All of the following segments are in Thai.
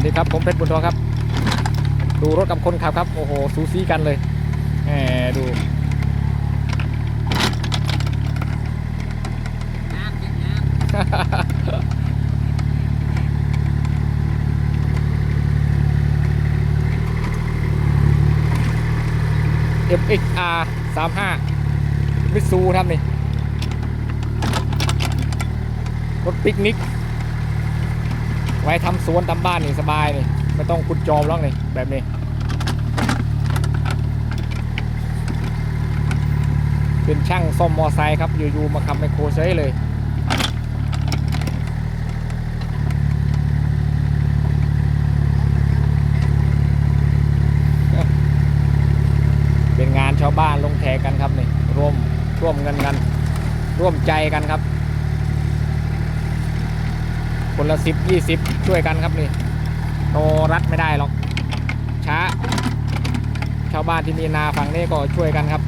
วัสดีครับ ผมเพชรบุญทองครับ ดูรถกับคนขับครับ โอ้โห สูสีกันเลยแหมดูเก็บน้เอฟเอ็กอาร์สามห้ามิซูครับนี่ รถปิกนิก ไว้ทำสวนทำบ้านนี่สบายนี่ไม่ต้องขุดจอมหรอกนี่แบบนี้เป็นช่างซ่อมมอไซค์ครับอยู่ๆมาขับไมโครเฉยเลยเป็นงานชาวบ้านลงแขกกันครับนี่ร่วมร่วมเงินกัน ร่วมใจกันครับ คนละสิบยี่สิบช่วยกันครับนี่โนรัดไม่ได้หรอก ช้า ชาวบ้านที่มีนาฝั่งนี้ก็ช่วยกันครับ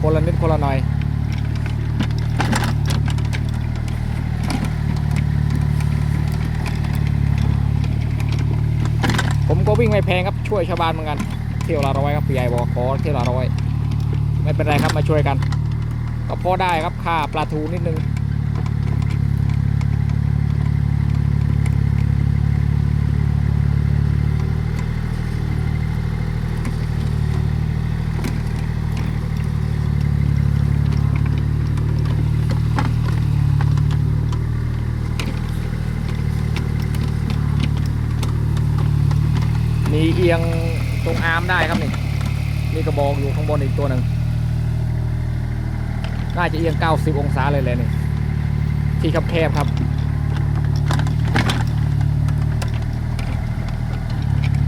คนละนิดคนละหน่อยผมก็วิ่งไม่แพงครับช่วยชาวบ้านเหมือนกัน เที่ยวละร้อยครับพี่ใหญ่บอกขอเที่ยวละร้อยไม่เป็นไรครับมาช่วยกัน ก็พอได้ครับค่าปลาทูนิดนึง มีเอียงตรงอาร์มได้ครับนี่มีกระบอกอยู่ข้างบนอีกตัวหนึ่งน่าจะเอียง 90 องศาเลยเลยนี่ที่คับแคบครับ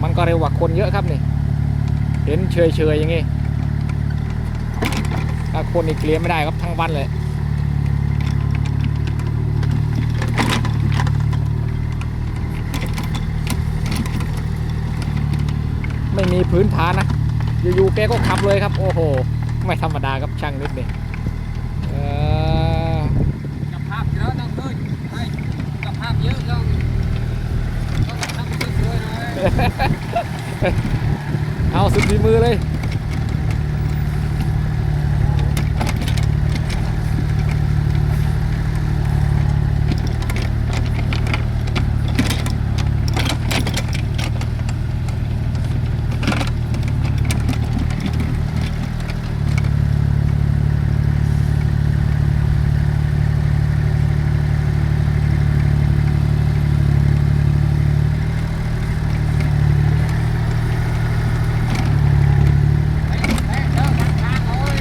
มันก็เร็วกว่าคนเยอะครับนี่ เห็นเฉยๆอย่างงี้ถ้าคนนี่เกลียไม่ได้ครับทั้งวันเลย ไม่มี พื้นฐานนะ อยู่ๆแกก็ขับเลยครับ โอ้โห ไม่ธรรมดาครับช่างนิดนี่เออำกับภาพเยอะต้องขึ้นเฮ้ยกับภาพเยอะต้องต้องทำสวยๆหน่อยเอาสุดฝีมือเลย ไปไปเดินทางทางโอ้ย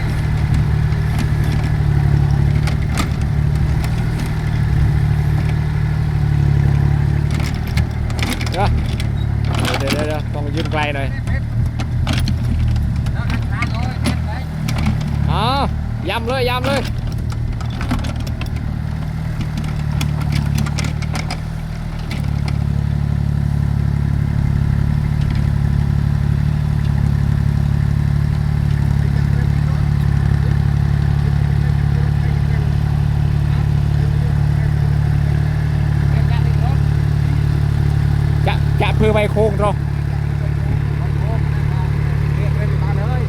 เดี๋ยวเดี๋ยวเดี๋ยวเดี๋ยว ต้องยืนไกลหน่อยเดินทางทางโอ้ยเดินไปอ๋อยำเลยยำเลยเดินทางที่รถจะจะเพื่อไปโค้งตรง เรียกเรียกมาเลย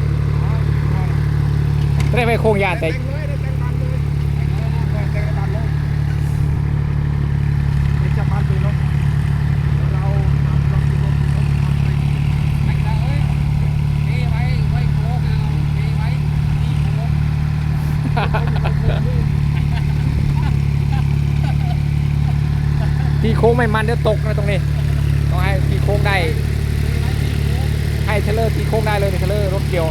ไม่ได้ไปโค้งยานแต่เต็งเลยเต็งมันเลยเต็งมันเลยเต็งจับมันไปเนาะเราทำลองดูลองดูลองทำไปไอ้เจ้าเอ้ยเทไว้ไว้โค้งเอาเทไว้ที่โค้งที่โค้งไม่มันเดี๋ยวตกนะตรงนี้ต้องให้ที่โค้งได้ให้เทรลเลอร์ที่โค้งได้เลยนี่เทรลเลอร์รถเกี่ยว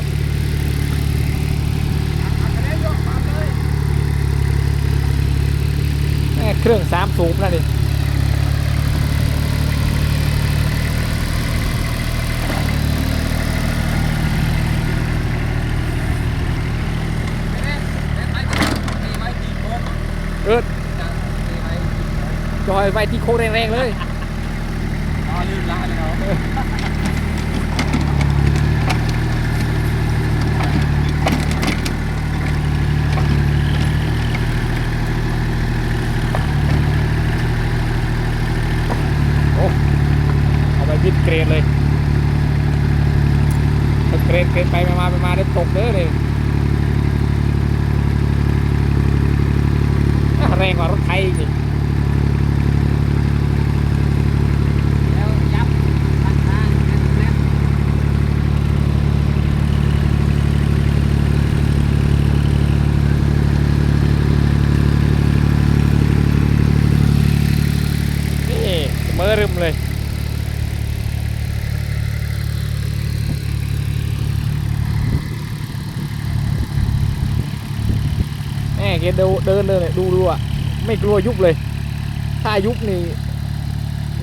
แม่ เครื่องสามสูบนะนี่เอิดจอยไปที่โค้งแรงๆเลยโอ้ รดเลยตึกเก รดเกรดไปไปมาไปมาได้ตกเด้อเลยแรงกว่ารถไทยอีก แล้วยับข้างทางแน่นแน่น นี่เมื่อรึมเลย แกเดินเดินเลยดูดูอะไม่กลัวยุบเลย ถ้ายุบนี่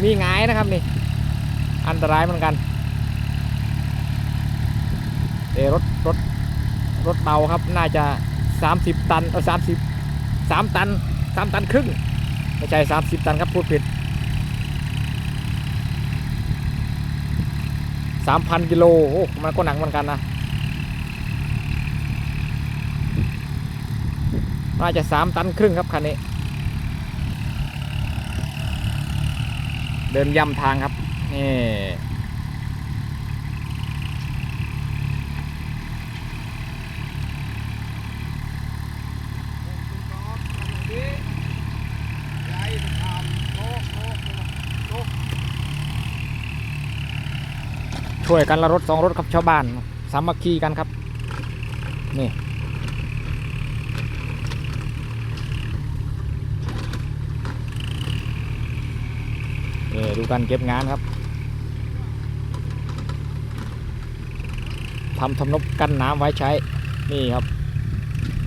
มีงายนะครับนี่ อันตรายเหมือนกันเอรถรถรถเบาครับน่าจะ 30 ตันเออสามสิบสามตันสามตันครึ่งไม่ใช่30ตันครับพูดผิด3,000กิโลโอ้มันก็หนักเหมือนกันนะ น่าจะ3ตันครึ่งครับคันนี้ เดินย่ำทางครับ นี่ช่วยกันละรถสองรถครับชาวบ้าน สามัคคีกันครับ นี่ นี่ ดูการเก็บงานครับทำทำนบกั้นน้ำไว้ใช้นี่ครับ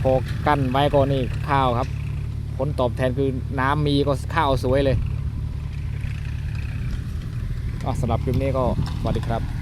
พอกั้นไว้ก็นี่ข้าวครับ ผลตอบแทนคือน้ำมีก็ข้าวสวยเลยก็สำหรับคลิปนี้ก็สวัสดีครับ